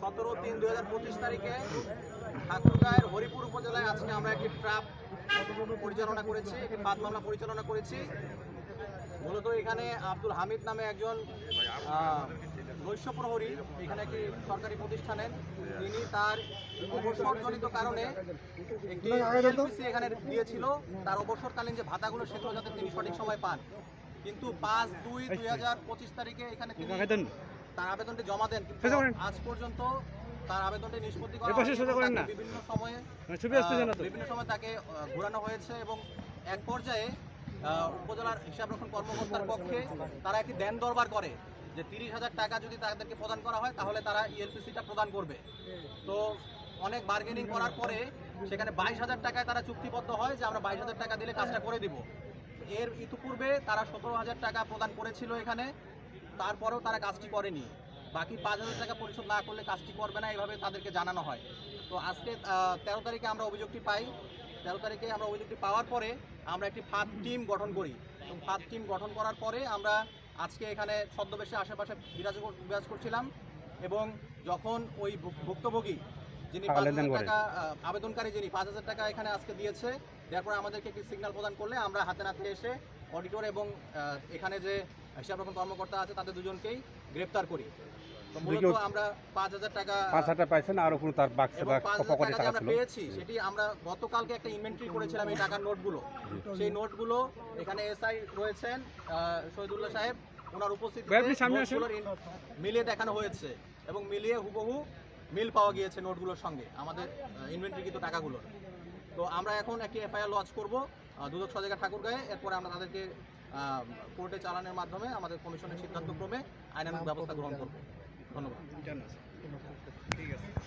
সতেরো, তিন, দুই হাজার পঁচিশ তারিখে ঠাকুরগাঁয়ের হরিপুর উপজেলায় আজকে আমরা একটি ট্রাপ পরিচালনা করেছি, একটি ফাঁদ মামলা পরিচালনা করেছি। মূলত এখানে আব্দুল হামিদ নামে একজন নৈশ এখানে একটি সরকারি প্রতিষ্ঠানের, তিনি তার অবসরজনিত কারণে একটি এখানে দিয়েছিল। তার অবসরকালীন যে ভাতাগুলো সেগুলো যাতে তিনি সঠিক সময় পান। কিন্তু পাঁচ দুই দুই হাজার পঁচিশ তারিখে এখানে তিনি তার আবেদনটি জমা দেন কিন্তু আজ পর্যন্ত তার আবেদনটি নিষ্পত্তি করা। বিভিন্ন সময়ে মানে বিভিন্ন সময় তাকে ঘোরানো হয়েছে এবং এক পর্যায়ে উপজেলার হিসাব রক্ষণ কর্মকর্তার পক্ষে তারা একটি দেন দরবার করে যে তিরিশ হাজার টাকা যদি তাদেরকে প্রদান করা হয় তাহলে তারা E ইএলপিসিটা প্রদান করবে। তো অনেক বার্গেনিং করার পরে সেখানে বাইশ হাজার টাকায় তারা চুক্তিবদ্ধ হয় যে আমরা বাইশ হাজার টাকা দিলে কাজটা করে দিব। এর ইতিপূর্বে তারা সতেরো হাজার টাকা প্রদান করেছিল এখানে। তারপরেও তারা কাজটি করেনি। বাকি পাঁচ হাজার টাকা পরিশোধ না করলে কাজটি করবে না এভাবে তাদেরকে জানানো হয়। তো আজকে তেরো তারিখে আমরা অভিযোগটি পাই। তেরো তারিখে আমরা অভিযোগটি পাওয়ার পরে আমরা একটি ফাঁদ টিম গঠন করি। এবং ফাঁদ টিম গঠন করার পরে আমরা আজকে এখানে ছদ্মবেশে আশেপাশে বিরাজ বিরাজ করছিলাম। এবং যখন ওই ভুক্তভোগী যিনি পাঁচ হাজার টাকা আবেদনকারী যিনি পাঁচ হাজার টাকা এখানে আজকে দিয়েছে তারপর আমাদেরকে একটি সিগন্যাল প্রদান করলে আমরা হাতে নাতে এসে অডিটর এবং এখানে যে হিসাব রক্ষণ কর্মকর্তা আছে তাদের দুজনকেই গ্রেপ্তার করি। তো মূলত আমরা পাঁচ হাজার টাকা পাঁচ হাজার পাইছেন আরও কোনো তার বাক্সে এবং বা পাঁচ হাজার পকেটে টাকা যে টাকা আমরা ছিল। পেয়েছি সেটি আমরা গতকালকে একটা ইনভেন্টরি করেছিলাম এই টাকার নোটগুলো। সেই নোটগুলো এখানে এসআই রয়েছেন শহীদুল্লাহ সাহেব। ওনার উপস্থিতিতে মিলিয়ে দেখানো হয়েছে এবং মিলিয়ে হুবহু মিল পাওয়া গিয়েছে নোটগুলোর সঙ্গে আমাদের ইনভেন্টরিকৃত টাকাগুলোর। তো আমরা এখন একটি এফআইআর লঞ্চ করব দুদক সজাগা ঠাকুরগাঁয়ে এরপরে আমরা তাদেরকে কোর্টে চালানোর মাধ্যমে আমাদের কমিশনের সিদ্ধান্তক্রমে আইনানুক ব্যবস্থা গ্রহণ করবে। ধন্যবাদ। ঠিক আছে।